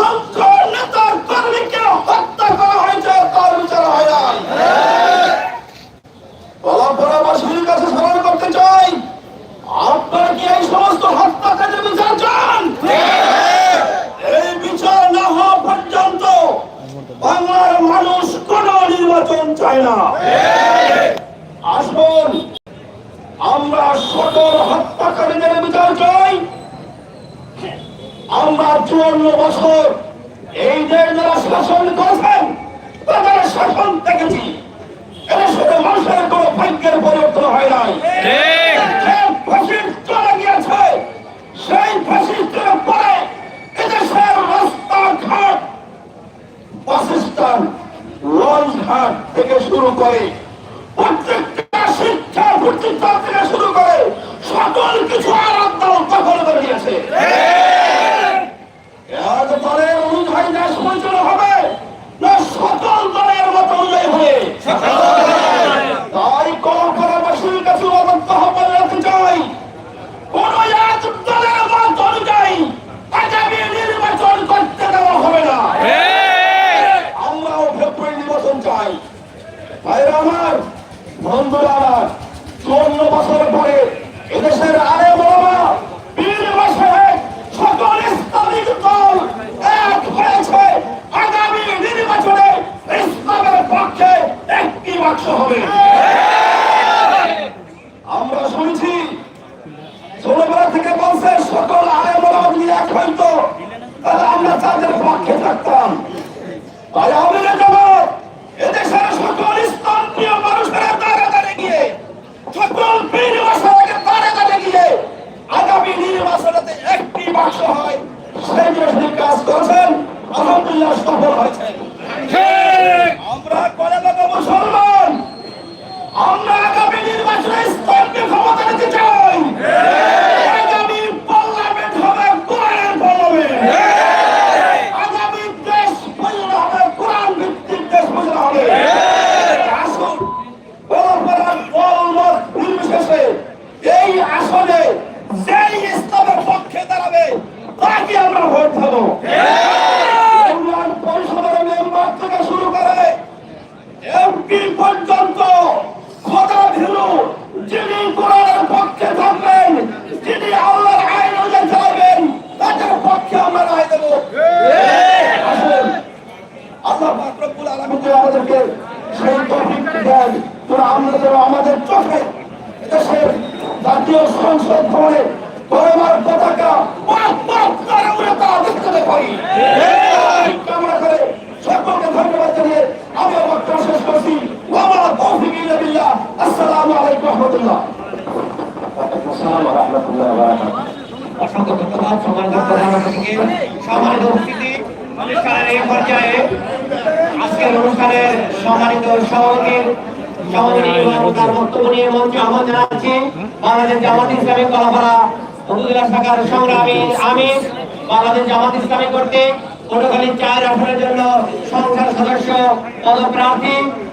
অসংখ্য নেতা কর্মীকে হত্যা করা হয়েছে, তার বিচার হয় কাছে স্মরণ করতে চাই, আপনারা কি এই সমস্ত হত্যাকারীর বিচার চান? এই বিচার না হওয়া পর্যন্ত বাংলার মানুষ কোন নির্বাচন চায় না। আসুন, আমরা সকল হত্যাকারীদের বিচার চাই। আমরা চুয়ান্ন বছর এই দেশ যারা শাসন করেছেন তাদের শাসন দেখেছি। এর সাথে মানুষের কোনো ভাগ্যের পরিবর্তন হয় নাই। যে চলে গিয়েছে সেই পরে এদেশের রাস্তাঘাট বাসস্থান লঞ্চ ঘাট থেকে শুরু করে প্রত্যেকটা শিক্ষা প্রতিষ্ঠান থেকে শুরু করে সকল কিছু আরাম দল দখল করে দিয়েছে এক দলের অনুযায়ী দেশ পরিচালনা হবে না সকল দলের মত অনুযায়ী হবে তাই কলকাতাবাসীর কাছে অবদ্ধ আহ্বান রাখতে চাই কোন এক দলের মত অনুযায়ী আগামী নির্বাচন করতে দেওয়া হবে না আমরাও ফেব্রুয়ারি নির্বাচন চাই ভাইরা আমার বন্ধুরা আমার চুয়ান্ন বছর পরে এদেশের আরে বাবা বীর মাসে সকল ইসলামিক দল এক হয়েছে আগামী নির্বাচনে ইসলামের পক্ষে একটি বাক্স হবে আমরা শুনছি ছোটবেলা থেকে বলছে সকল আরে বাবা যদি এক হইতো তাহলে আমরা তাদের পক্ষে থাকতাম। তাই আমরা যাব এদেশের সকল স্থানীয় মানুষেরা দ্বারা দ্বারে গিয়ে, সকল বাসাকে দ্বারে দ্বারে গিয়ে আগামী নির্বাচনেতে একটি বাক্স হয়, সেই জন্য কাজ করছেন, আলহামদুলিল্লাহ সফল হয়েছেন। আমাদের চোখে দেশের জাতীয় সংসদ ভবনে গরমার পতাকা পাক পাক করে উড়ে দেখতে পারি কামনা করে সকলকে ধন্যবাদ জানিয়ে আমি আমার শেষ করছি। ওয়া তৌফিক ইল্লা আসসালামু আলাইকুম ওয়া আসসালামু ওয়া রাহমাতুল্লাহি। বারাকাতুহু অসংখ্য ধন্যবাদ সম্মানিত প্রধান সম্মানিত উপস্থিতি অনুষ্ঠানের এই পর্যায়ে আজকের অনুষ্ঠানের সম্মানিত সভাপতি বক্তব্য নিয়ে মঞ্চে আহ্বান বাংলাদেশ জামাত ইসলামী কলাপাড়া সংগ্রামী আমির। বাংলাদেশ জামাত ইসলামী করতে চার আসনের জন্য সংসদ সদস্য পদপ্রার্থী